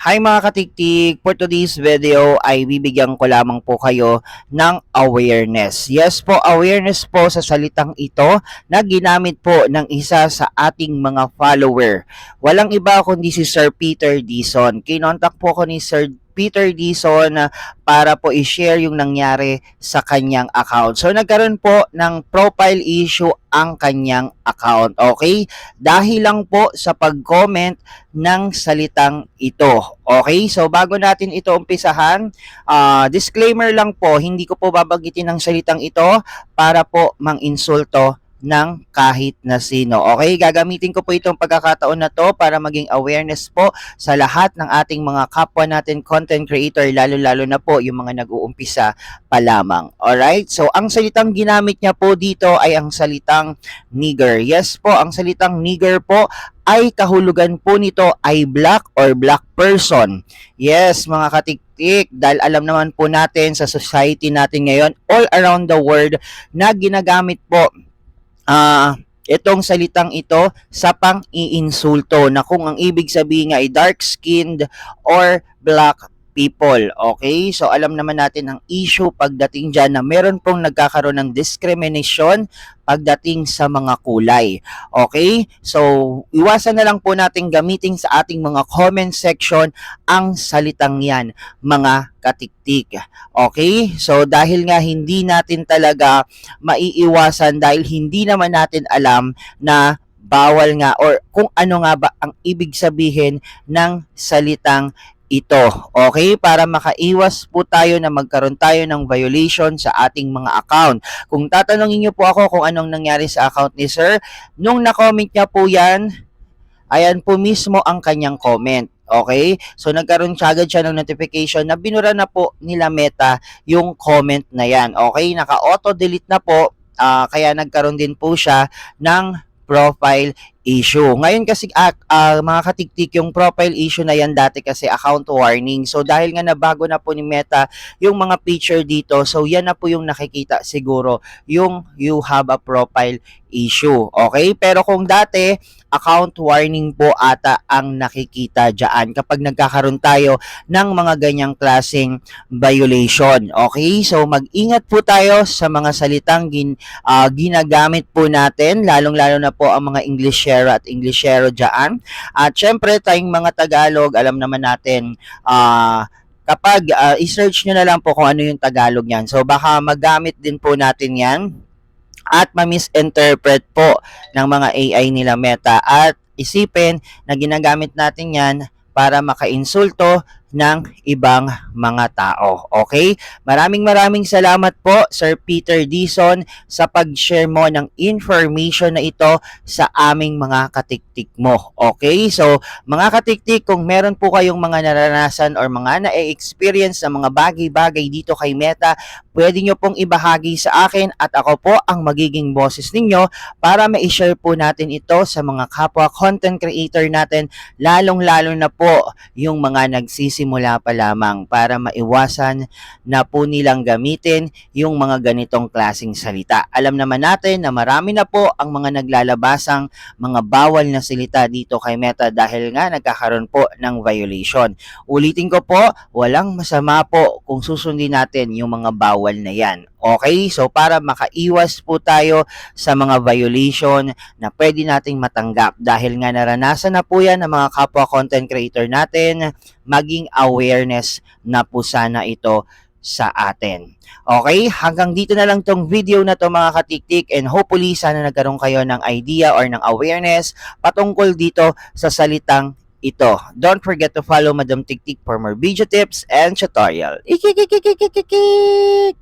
Hi mga katiktik! For today's video ay bibigyan ko lamang po kayo ng awareness. Yes po, awareness po sa salitang ito na ginamit po ng isa sa ating mga follower. Walang iba kundi si Sir Peter Dison. Kinontak po ko ni Sir Peter Dison na para po i-share yung nangyari sa kanyang account. So nagkaroon po ng profile issue ang kanyang account. Okay? Dahil lang po sa pag-comment ng salitang ito. Okay? So bago natin ito umpisahan, ah, disclaimer lang po, hindi ko po babanggitin ang salitang ito para po mang-insulto ng kahit na sino. Okay, gagamitin ko po itong pagkakataon na to para maging awareness po sa lahat ng ating mga kapwa natin content creator, lalo-lalo na po yung mga nag-uumpisa pa lamang. Alright, so ang salitang ginamit niya po dito ay ang salitang nigger. Yes po, ang salitang nigger po ay kahulugan po nito ay black or black person. Yes, mga katiktik, dahil alam naman po natin sa society natin ngayon, all around the world, na ginagamit po ah itong salitang ito sa pang-iinsulto na kung ang ibig sabihin nga ay dark-skinned or black people. Okay? So alam naman natin ang issue pagdating dyan na meron pong nagkakaroon ng discrimination pagdating sa mga kulay. Okay? So iwasan na lang po natin gamitin sa ating mga comment section ang salitang yan, mga katiktik. Okay? So dahil nga hindi natin talaga maiiwasan dahil hindi naman natin alam na bawal nga or kung ano nga ba ang ibig sabihin ng salitang ito. Okay? Para makaiwas po tayo na magkaroon tayo ng violation sa ating mga account. Kung tatanungin niyo po ako kung anong nangyari sa account ni Sir, nung na-comment niya po yan, ayan po mismo ang kanyang comment. Okay? So nagkaroon siya agad siya ng notification na binura na po nila Meta yung comment na yan. Okay? Naka-auto-delete na po ah, kaya nagkaroon din po siya ng profile issue. Ngayon kasi ah, ah, mga katiktik yung profile issue na yan dati kasi account warning. So dahil nga nabago na po ni Meta yung mga feature dito, so yan na po yung nakikita siguro yung you have a profile issue. Okay? Pero kung dati account warning po ata ang nakikita dyan kapag nagkakaroon tayo ng mga ganyang klaseng violation. Okay? So mag-ingat po tayo sa mga salitang gin, ah, ginagamit po natin, lalong-lalo na po ang mga Englishero at Englishero dyan. At syempre, tayong mga Tagalog, alam naman natin, ah, kapag ah, i-search nyo na lang po kung ano yung Tagalog yan. So baka magamit din po natin yan at ma-misinterpret po ng mga AI nila Meta at isipin na ginagamit natin yan para makainsulto ng ibang mga tao. Okay? Maraming maraming salamat po Sir Peter Dison sa pag-share mo ng information na ito sa aming mga katiktik mo. Okay? So, mga katiktik, kung meron po kayong mga naranasan or mga na-experience na mga bagay-bagay dito kay Meta, pwede nyo pong ibahagi sa akin at ako po ang magiging boses ninyo para ma-share po natin ito sa mga kapwa content creator natin, lalong-lalo na po yung mga nagsisimula pa lamang para maiwasan na po nilang gamitin yung mga ganitong klasing salita. Alam naman natin na marami na po ang mga naglalabasang mga bawal na salita dito kay Meta dahil nga nagkakaroon po ng violation. Ulitin ko po, walang masama po kung susundin natin yung mga bawal na yan. Okay? So para makaiwas po tayo sa mga violation na pwede nating matanggap dahil nga naranasan na po yan ng mga kapwa content creator natin, maging awareness na po sana ito sa atin. Okay? Hanggang dito na lang tong video na to mga katiktik and hopefully sana nagkaroon kayo ng idea or ng awareness patungkol dito sa salitang ito. Don't forget to follow Madam Tiktik for more video tips and tutorial. Ikikikikikikik!